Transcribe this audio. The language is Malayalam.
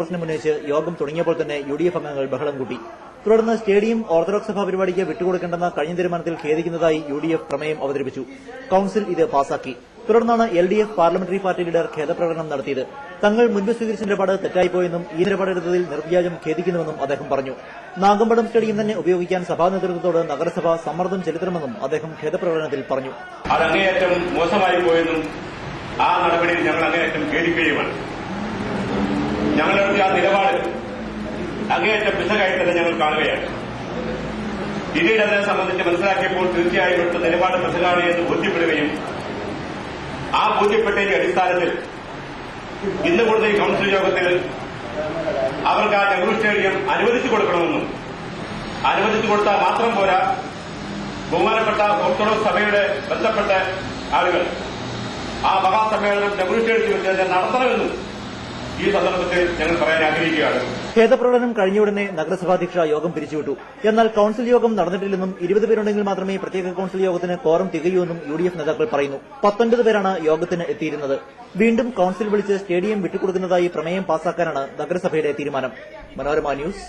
പ്രശ്നമുന്നയിച്ച് യോഗം തുടങ്ങിയപ്പോൾ തന്നെ യു ഡി എഫ് അംഗങ്ങൾ ബഹളം കൂട്ടി. തുടർന്ന് സ്റ്റേഡിയം ഓർത്തഡോക്സ് സഭാ പരിപാടിക്ക് വിട്ടുകൊടുക്കേണ്ടെന്ന കഴിഞ്ഞ തീരുമാനത്തിൽ ഖേദിക്കുന്നതായി യു ഡി എഫ് പ്രമേയം അവതരിപ്പിച്ചു. കൌൺസിൽ ഇത് പാസാക്കി. തുടർന്നാണ് L D F parliamentary party leader ഖേദപ്രകടനം നടത്തിയത്. തങ്ങൾ മുൻപ് സ്വീകരിച്ച നിലപാട് തെറ്റായിപ്പോയെന്നും ഈ നിലപാടെടുത്തതിൽ നിർവ്യാജം ഖേദിക്കുന്നുവെന്നും അദ്ദേഹം പറഞ്ഞു. നാഗമ്പടം സ്റ്റേഡിയം തന്നെ ഉപയോഗിക്കാൻ സഭാ നേതൃത്വത്തോട് നഗരസഭ സമ്മർദ്ദം ചെലുത്തണമെന്നും അദ്ദേഹം ഖേദപ്രകടനത്തിൽ പറഞ്ഞു. അത് അങ്ങേയറ്റം മോശമായി പോയെന്നും ആ നടപടിയിൽ ഞങ്ങൾ അങ്ങേയറ്റം ഖേദിക്കുകയുമാണ് ഞങ്ങളുടെ ആ നിലപാട് അങ്ങേയറ്റം പിശകായി തന്നെ ഞങ്ങൾ കാണുകയാണ്. പിന്നീട് അതിനെ സംബന്ധിച്ച് മനസ്സിലാക്കിയപ്പോൾ തീർച്ചയായും ഇവിടുത്തെ നിലപാട് പിശകാണ് എന്ന് ബോധ്യപ്പെടുകയും ആ ബോധ്യപ്പെട്ടതിന്റെ അടിസ്ഥാനത്തിൽ ഇന്ന് കൂടുതൽ ഈ കൌൺസിൽ യോഗത്തിൽ അവർക്ക് ആ നെഹ്റു സ്റ്റേഡിയം അനുവദിച്ചു കൊടുക്കണമെന്നും അനുവദിച്ചു കൊടുത്താൽ മാത്രം പോരാ ബഹുമാനപ്പെട്ട ഓർത്തഡോക്സ് സഭയുടെ ബന്ധപ്പെട്ട ആളുകൾ ആ മഹാസമ്മേളനം നെഹ്റു സ്റ്റേഡിയത്തിൽ വെച്ച് നടത്തണമെന്നും ഈ സന്ദർഭത്തിൽ ഞങ്ങൾ പറയാൻ ആഗ്രഹിക്കുകയാണ്. ഖേദപ്രകടനം കഴിഞ്ഞയുടനെ നഗരസഭാധ്യക്ഷ യോഗം പിരിച്ചുവിട്ടു. എന്നാൽ കൌൺസിൽ യോഗം നടന്നിട്ടില്ലെന്നും ഇരുപത് പേരുണ്ടെങ്കിൽ മാത്രമേ പ്രത്യേക കൌൺസിൽ യോഗത്തിന് കോറം തികയൂ എന്നും യു ഡി എഫ് നേതാക്കൾ പറയുന്നു. പത്തൊൻപത് പേരാണ് യോഗത്തിന് എത്തിയിരുന്നത്. വീണ്ടും കൌൺസിൽ വിളിച്ച് സ്റ്റേഡിയം വിട്ടുകൊടുക്കുന്നതായി പ്രമേയം പാസാക്കാനാണ് നഗരസഭയുടെ തീരുമാനം. മനോരമ ന്യൂസ്.